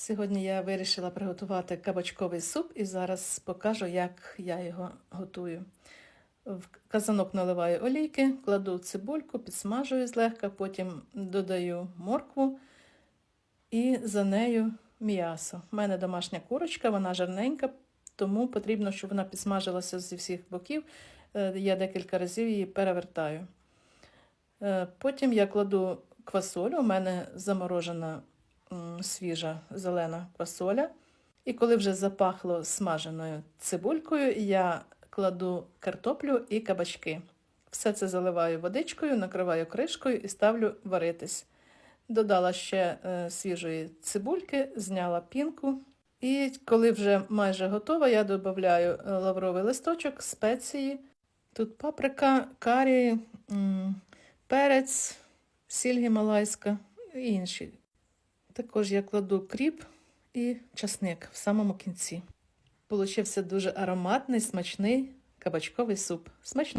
Сьогодні я вирішила приготувати кабачковий суп і зараз покажу, як я його готую. В казанок наливаю олійки, кладу цибульку, підсмажую злегка, потім додаю моркву і за нею м'ясо. У мене домашня курочка, вона жирненька, тому потрібно, щоб вона підсмажилася зі всіх боків. Е, Я декілька разів її перевертаю. Е, Потім я кладу квасолю, у мене заморожена свіжа зелена квасоля. І коли вже запахло смаженою цибулькою, я кладу картоплю і кабачки. Все це заливаю водичкою, накриваю кришкою і ставлю варитись. Додала ще е, свіжої цибульки, зняла пінку. І коли вже майже готова, я додаю е, лавровий листочок, спеції. Тут паприка, карі, перець, сіль гімалайська і інші. Також я кладу кріп і часник в самому кінці. Получився дуже ароматний, смачний кабачковий суп. Смачно!